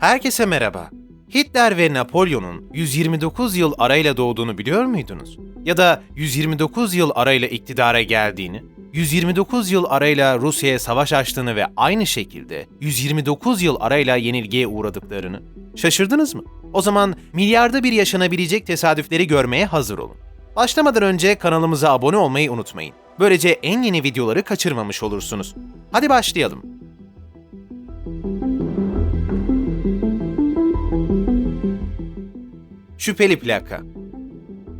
Herkese merhaba. Hitler ve Napolyon'un 129 yıl arayla doğduğunu biliyor muydunuz? Ya da 129 yıl arayla iktidara geldiğini, 129 yıl arayla Rusya'ya savaş açtığını ve aynı şekilde 129 yıl arayla yenilgiye uğradıklarını. Şaşırdınız mı? O zaman milyarda bir yaşanabilecek tesadüfleri görmeye hazır olun. Başlamadan önce kanalımıza abone olmayı unutmayın. Böylece en yeni videoları kaçırmamış olursunuz. Hadi başlayalım. Şüpheli plaka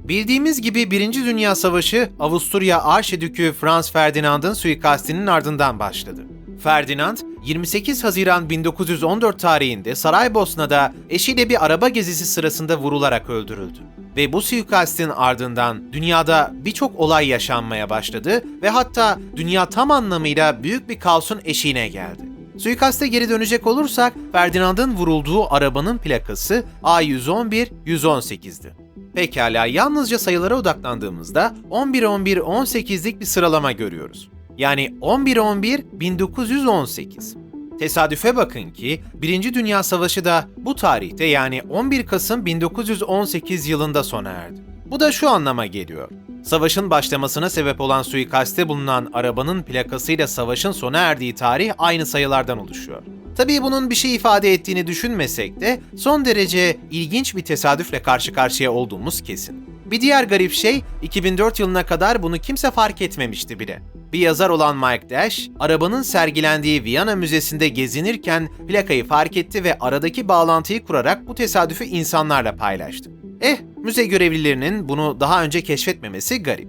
Bildiğimiz gibi Birinci Dünya Savaşı Avusturya Arşidükü Franz Ferdinand'ın suikastinin ardından başladı. Ferdinand, 28 Haziran 1914 tarihinde Saraybosna'da eşiyle bir araba gezisi sırasında vurularak öldürüldü. Ve bu suikastin ardından dünyada birçok olay yaşanmaya başladı ve hatta dünya tam anlamıyla büyük bir kaosun eşiğine geldi. Suikaste geri dönecek olursak Ferdinand'ın vurulduğu arabanın plakası A111-118'di. Pekala yalnızca sayılara odaklandığımızda 11-11-18'lik bir sıralama görüyoruz. Yani 11-11-1918. Tesadüfe bakın ki Birinci Dünya Savaşı da bu tarihte yani 11 Kasım 1918 yılında sona erdi. Bu da şu anlama geliyor. Savaşın başlamasına sebep olan suikaste bulunan arabanın plakasıyla savaşın sona erdiği tarih aynı sayılardan oluşuyor. Tabii bunun bir şey ifade ettiğini düşünmesek de son derece ilginç bir tesadüfle karşı karşıya olduğumuz kesin. Bir diğer garip şey 2004 yılına kadar bunu kimse fark etmemişti bile. Bir yazar olan Mike Dash, arabanın sergilendiği Viyana Müzesi'nde gezinirken plakayı fark etti ve aradaki bağlantıyı kurarak bu tesadüfü insanlarla paylaştı. Eh, müze görevlilerinin bunu daha önce keşfetmemesi garip.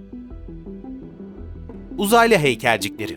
Uzaylı heykelcikleri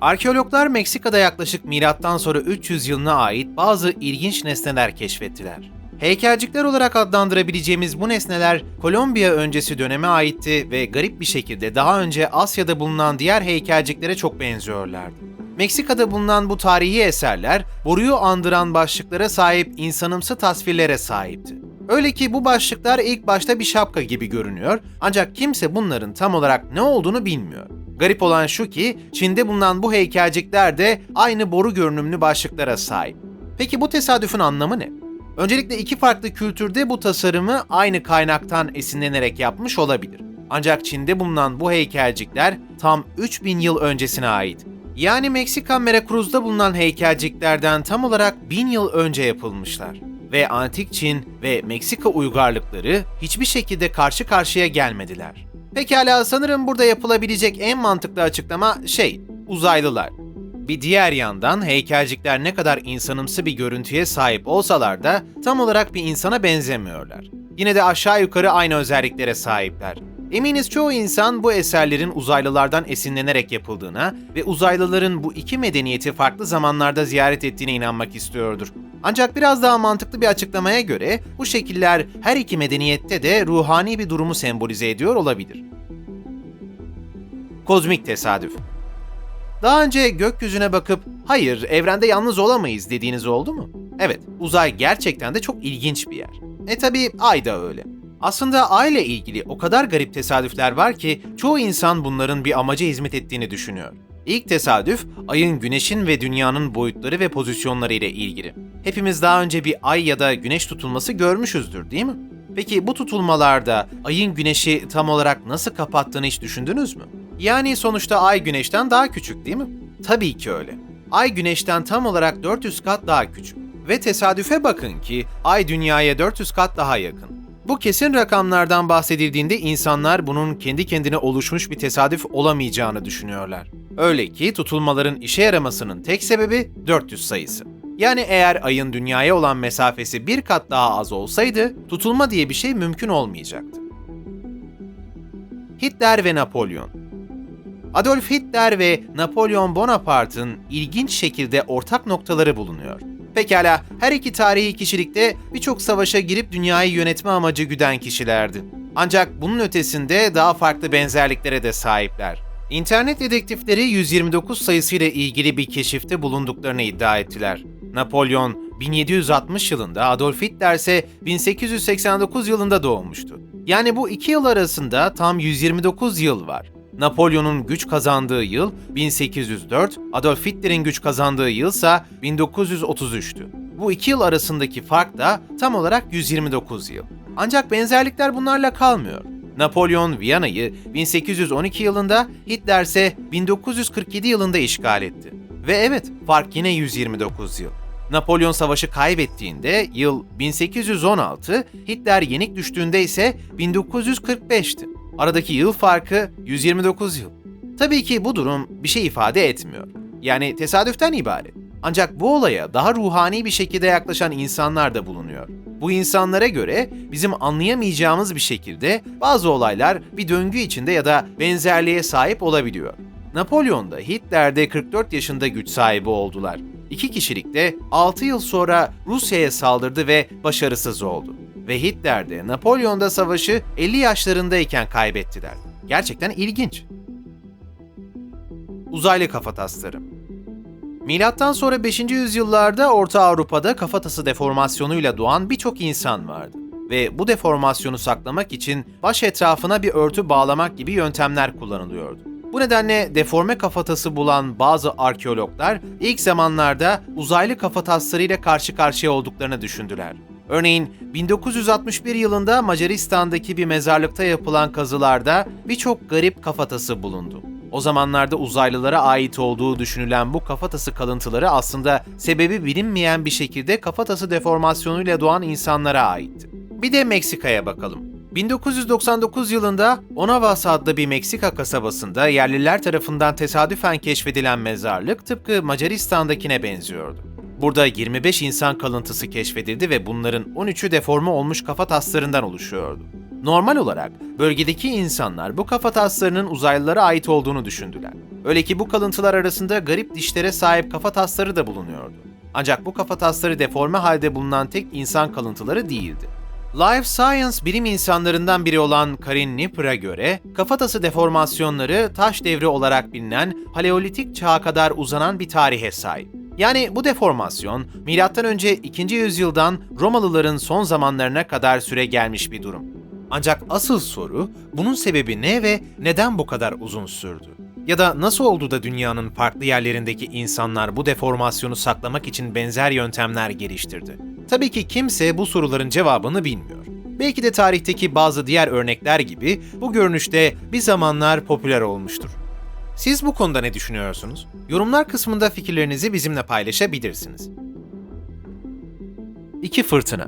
Arkeologlar Meksika'da yaklaşık milattan sonra 300 yılına ait bazı ilginç nesneler keşfettiler. Heykelcikler olarak adlandırabileceğimiz bu nesneler Kolombiya öncesi döneme aitti ve garip bir şekilde daha önce Asya'da bulunan diğer heykelciklere çok benziyorlardı. Meksika'da bulunan bu tarihi eserler boruyu andıran başlıklara sahip insanımsı tasvirlere sahipti. Öyle ki bu başlıklar ilk başta bir şapka gibi görünüyor ancak kimse bunların tam olarak ne olduğunu bilmiyor. Garip olan şu ki Çin'de bulunan bu heykelcikler de aynı boru görünümlü başlıklara sahip. Peki bu tesadüfün anlamı ne? Öncelikle iki farklı kültürde bu tasarımı aynı kaynaktan esinlenerek yapmış olabilir. Ancak Çin'de bulunan bu heykelcikler tam 3000 yıl öncesine ait. Yani Meksika Veracruz'da bulunan heykelciklerden tam olarak 1000 yıl önce yapılmışlar. Ve antik Çin ve Meksika uygarlıkları hiçbir şekilde karşı karşıya gelmediler. Pekala sanırım burada yapılabilecek en mantıklı açıklama şey, uzaylılar. Bir diğer yandan heykelcikler ne kadar insanımsı bir görüntüye sahip olsalar da tam olarak bir insana benzemiyorlar. Yine de aşağı yukarı aynı özelliklere sahipler. Eminiz çoğu insan bu eserlerin uzaylılardan esinlenerek yapıldığına ve uzaylıların bu iki medeniyeti farklı zamanlarda ziyaret ettiğine inanmak istiyordur. Ancak biraz daha mantıklı bir açıklamaya göre bu şekiller her iki medeniyette de ruhani bir durumu sembolize ediyor olabilir. Kozmik tesadüf daha önce gökyüzüne bakıp hayır evrende yalnız olamayız dediğiniz oldu mu? Evet, uzay gerçekten de çok ilginç bir yer. E tabi ay da öyle. Aslında ay ile ilgili o kadar garip tesadüfler var ki çoğu insan bunların bir amaca hizmet ettiğini düşünüyor. İlk tesadüf, ayın güneşin ve dünyanın boyutları ve pozisyonları ile ilgili. Hepimiz daha önce bir ay ya da güneş tutulması görmüşüzdür değil mi? Peki bu tutulmalarda ayın güneşi tam olarak nasıl kapattığını hiç düşündünüz mü? Yani sonuçta ay güneşten daha küçük değil mi? Tabii ki öyle. Ay güneşten tam olarak 400 kat daha küçük. Ve tesadüfe bakın ki ay dünyaya 400 kat daha yakın. Bu kesin rakamlardan bahsedildiğinde insanlar bunun kendi kendine oluşmuş bir tesadüf olamayacağını düşünüyorlar. Öyle ki tutulmaların işe yaramasının tek sebebi 400 sayısı. Yani eğer ayın dünyaya olan mesafesi bir kat daha az olsaydı tutulma diye bir şey mümkün olmayacaktı. Hitler ve Napolyon Adolf Hitler ve Napolyon Bonaparte'ın ilginç şekilde ortak noktaları bulunuyor. Pekala, her iki tarihi kişilikte birçok savaşa girip dünyayı yönetme amacı güden kişilerdi. Ancak bunun ötesinde daha farklı benzerliklere de sahipler. İnternet dedektifleri 129 sayısıyla ilgili bir keşifte bulunduklarını iddia ettiler. Napolyon 1760 yılında, Adolf Hitler ise 1889 yılında doğmuştu. Yani bu iki yıl arasında tam 129 yıl var. Napolyon'un güç kazandığı yıl 1804, Adolf Hitler'in güç kazandığı yılsa 1933'tü. Bu iki yıl arasındaki fark da tam olarak 129 yıl. Ancak benzerlikler bunlarla kalmıyor. Napolyon Viyana'yı 1812 yılında, Hitler ise 1947 yılında işgal etti. Ve evet, fark yine 129 yıl. Napolyon savaşı kaybettiğinde yıl 1816, Hitler yenik düştüğünde ise 1945'ti. Aradaki yıl farkı 129 yıl. Tabii ki bu durum bir şey ifade etmiyor. Yani tesadüften ibaret. Ancak bu olaya daha ruhani bir şekilde yaklaşan insanlar da bulunuyor. Bu insanlara göre bizim anlayamayacağımız bir şekilde bazı olaylar bir döngü içinde ya da benzerliğe sahip olabiliyor. Napolyon da Hitler de 44 yaşında güç sahibi oldular. İki kişilik de 6 yıl sonra Rusya'ya saldırdı ve başarısız oldu. Ve Hitler de Napolyon da savaşı 50 yaşlarındayken kaybettiler. Gerçekten ilginç. Uzaylı kafatasları Milattan sonra 5. yüzyıllarda Orta Avrupa'da kafatası deformasyonuyla doğan birçok insan vardı ve bu deformasyonu saklamak için baş etrafına bir örtü bağlamak gibi yöntemler kullanılıyordu. Bu nedenle deforme kafatası bulan bazı arkeologlar ilk zamanlarda uzaylı kafataslarıyla karşı karşıya olduklarını düşündüler. Örneğin 1961 yılında Macaristan'daki bir mezarlıkta yapılan kazılarda birçok garip kafatası bulundu. O zamanlarda uzaylılara ait olduğu düşünülen bu kafatası kalıntıları aslında sebebi bilinmeyen bir şekilde kafatası deformasyonuyla doğan insanlara aitti. Bir de Meksika'ya bakalım. 1999 yılında Onavas adlı bir Meksika kasabasında yerliler tarafından tesadüfen keşfedilen mezarlık tıpkı Macaristan'dakine benziyordu. Burada 25 insan kalıntısı keşfedildi ve bunların 13'ü deforme olmuş kafa taslarından oluşuyordu. Normal olarak bölgedeki insanlar bu kafa taslarının uzaylılara ait olduğunu düşündüler. Öyle ki bu kalıntılar arasında garip dişlere sahip kafa tasları da bulunuyordu. Ancak bu kafa tasları deforme halde bulunan tek insan kalıntıları değildi. Life Science bilim insanlarından biri olan Karin Nipper'a göre kafatası deformasyonları taş devri olarak bilinen Paleolitik çağa kadar uzanan bir tarihe sahip. Yani bu deformasyon M.Ö. 2. yüzyıldan Romalıların son zamanlarına kadar süre gelmiş bir durum. Ancak asıl soru bunun sebebi ne ve neden bu kadar uzun sürdü? Ya da nasıl oldu da dünyanın farklı yerlerindeki insanlar bu deformasyonu saklamak için benzer yöntemler geliştirdi? Tabii ki kimse bu soruların cevabını bilmiyor. Belki de tarihteki bazı diğer örnekler gibi bu görünüşte bir zamanlar popüler olmuştur. Siz bu konuda ne düşünüyorsunuz? Yorumlar kısmında fikirlerinizi bizimle paylaşabilirsiniz. 2 Fırtına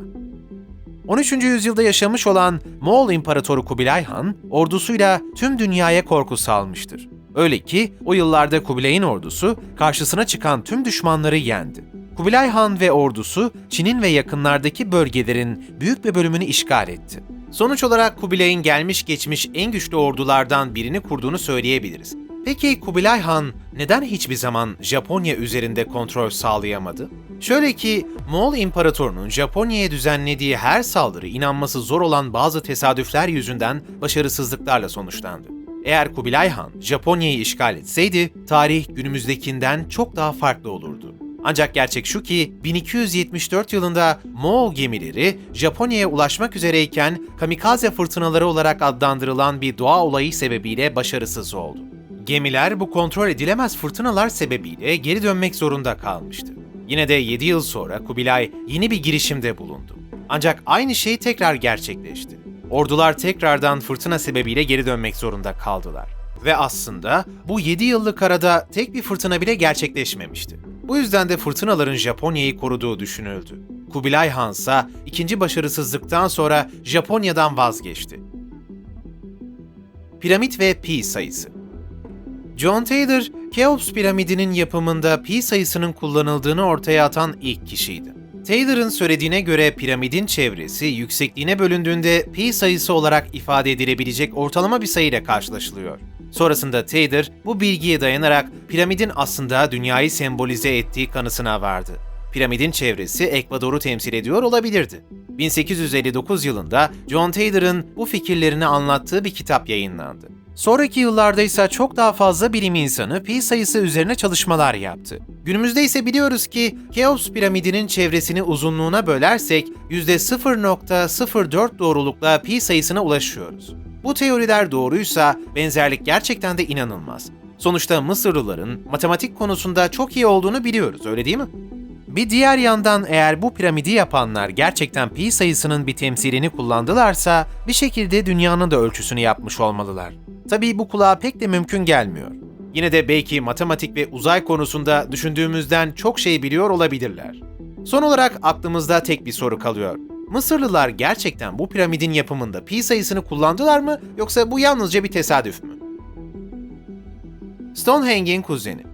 13. yüzyılda yaşamış olan Moğol İmparatoru Kubilay Han, ordusuyla tüm dünyaya korku salmıştır. Öyle ki o yıllarda Kubilay'ın ordusu karşısına çıkan tüm düşmanları yendi. Kubilay Han ve ordusu Çin'in ve yakınlardaki bölgelerin büyük bir bölümünü işgal etti. Sonuç olarak Kubilay'ın gelmiş geçmiş en güçlü ordulardan birini kurduğunu söyleyebiliriz. Peki Kubilay Han neden hiçbir zaman Japonya üzerinde kontrol sağlayamadı? Şöyle ki Moğol İmparatorunun Japonya'ya düzenlediği her saldırı inanması zor olan bazı tesadüfler yüzünden başarısızlıklarla sonuçlandı. Eğer Kubilay Han Japonya'yı işgal etseydi tarih günümüzdekinden çok daha farklı olurdu. Ancak gerçek şu ki 1274 yılında Moğol gemileri Japonya'ya ulaşmak üzereyken kamikaze fırtınaları olarak adlandırılan bir doğa olayı sebebiyle başarısız oldu. Gemiler bu kontrol edilemez fırtınalar sebebiyle geri dönmek zorunda kalmıştı. Yine de 7 yıl sonra Kubilay yeni bir girişimde bulundu. Ancak aynı şey tekrar gerçekleşti. Ordular tekrardan fırtına sebebiyle geri dönmek zorunda kaldılar. Ve aslında bu 7 yıllık arada tek bir fırtına bile gerçekleşmemişti. Bu yüzden de fırtınaların Japonya'yı koruduğu düşünüldü. Kubilay Han ise ikinci başarısızlıktan sonra Japonya'dan vazgeçti. Piramit ve pi sayısı John Taylor, Keops piramidinin yapımında pi sayısının kullanıldığını ortaya atan ilk kişiydi. Taylor'ın söylediğine göre piramidin çevresi yüksekliğine bölündüğünde pi sayısı olarak ifade edilebilecek ortalama bir sayıyla karşılaşılıyor. Sonrasında Taylor bu bilgiye dayanarak piramidin aslında dünyayı sembolize ettiği kanısına vardı. Piramidin çevresi Ekvador'u temsil ediyor olabilirdi. 1859 yılında John Taylor'ın bu fikirlerini anlattığı bir kitap yayınlandı. Sonraki yıllarda ise çok daha fazla bilim insanı pi sayısı üzerine çalışmalar yaptı. Günümüzde ise biliyoruz ki Keops piramidinin çevresini uzunluğuna bölersek %0.04 doğrulukla pi sayısına ulaşıyoruz. Bu teoriler doğruysa benzerlik gerçekten de inanılmaz. Sonuçta Mısırlıların matematik konusunda çok iyi olduğunu biliyoruz, öyle değil mi? Bir diğer yandan eğer bu piramidi yapanlar gerçekten pi sayısının bir temsilini kullandılarsa bir şekilde dünyanın da ölçüsünü yapmış olmalılar. Tabii bu kulağa pek de mümkün gelmiyor. Yine de belki matematik ve uzay konusunda düşündüğümüzden çok şey biliyor olabilirler. Son olarak aklımızda tek bir soru kalıyor. Mısırlılar gerçekten bu piramidin yapımında pi sayısını kullandılar mı yoksa bu yalnızca bir tesadüf mü? Stonehenge'in kuzeni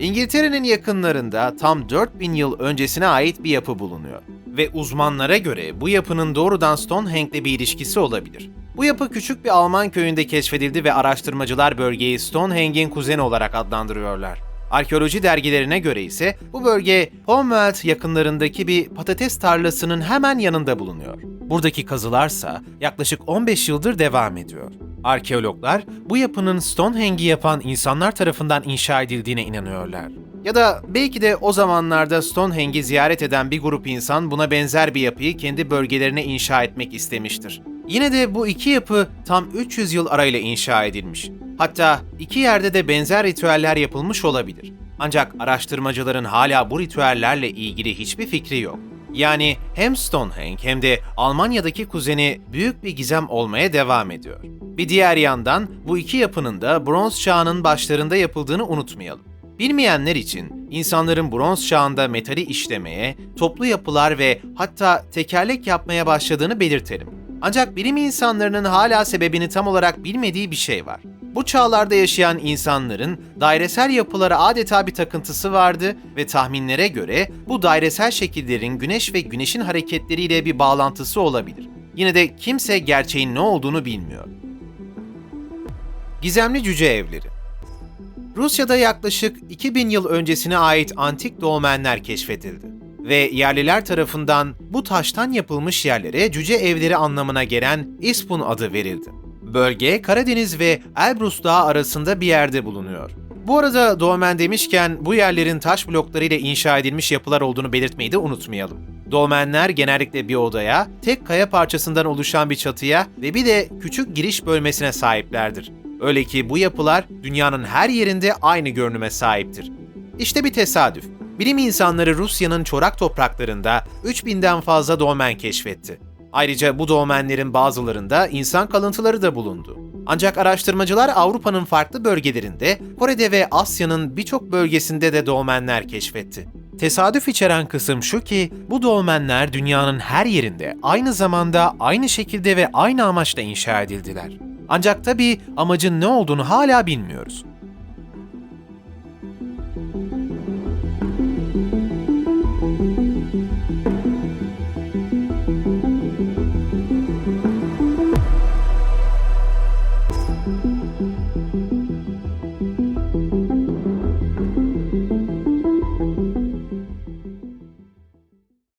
İngiltere'nin yakınlarında tam 4000 yıl öncesine ait bir yapı bulunuyor. Ve uzmanlara göre bu yapının doğrudan Stonehenge'le bir ilişkisi olabilir. Bu yapı küçük bir Alman köyünde keşfedildi ve araştırmacılar bölgeyi Stonehenge'in kuzeni olarak adlandırıyorlar. Arkeoloji dergilerine göre ise bu bölge Pomveld yakınlarındaki bir patates tarlasının hemen yanında bulunuyor. Buradaki kazılarsa yaklaşık 15 yıldır devam ediyor. Arkeologlar bu yapının Stonehenge'i yapan insanlar tarafından inşa edildiğine inanıyorlar. Ya da belki de o zamanlarda Stonehenge'i ziyaret eden bir grup insan buna benzer bir yapıyı kendi bölgelerine inşa etmek istemiştir. Yine de bu iki yapı tam 300 yıl arayla inşa edilmiş. Hatta iki yerde de benzer ritüeller yapılmış olabilir. Ancak araştırmacıların hala bu ritüellerle ilgili hiçbir fikri yok. Yani hem Stonehenge hem de Almanya'daki kuzeni büyük bir gizem olmaya devam ediyor. Bir diğer yandan bu iki yapının da bronz çağının başlarında yapıldığını unutmayalım. Bilmeyenler için insanların bronz çağında metali işlemeye, toplu yapılar ve hatta tekerlek yapmaya başladığını belirtelim. Ancak bilim insanlarının hala sebebini tam olarak bilmediği bir şey var. Bu çağlarda yaşayan insanların dairesel yapılara adeta bir takıntısı vardı ve tahminlere göre bu dairesel şekillerin güneş ve güneşin hareketleriyle bir bağlantısı olabilir. Yine de kimse gerçeğin ne olduğunu bilmiyor. Gizemli Cüce Evleri Rusya'da yaklaşık 2000 yıl öncesine ait antik dolmenler keşfedildi ve yerliler tarafından bu taştan yapılmış yerlere cüce evleri anlamına gelen İspun adı verildi. Bölge Karadeniz ve Elbrus Dağı arasında bir yerde bulunuyor. Bu arada dolmen demişken bu yerlerin taş bloklarıyla inşa edilmiş yapılar olduğunu belirtmeyi de unutmayalım. Dolmenler genellikle bir odaya, tek kaya parçasından oluşan bir çatıya ve bir de küçük giriş bölmesine sahiplerdir. Öyle ki bu yapılar dünyanın her yerinde aynı görünüme sahiptir. İşte bir tesadüf. Bilim insanları Rusya'nın çorak topraklarında 3000'den fazla dolmen keşfetti. Ayrıca bu dolmenlerin bazılarında insan kalıntıları da bulundu. Ancak araştırmacılar Avrupa'nın farklı bölgelerinde, Kore'de ve Asya'nın birçok bölgesinde de dolmenler keşfetti. Tesadüf içeren kısım şu ki bu dolmenler dünyanın her yerinde aynı zamanda aynı şekilde ve aynı amaçla inşa edildiler. Ancak tabii amacın ne olduğunu hala bilmiyoruz.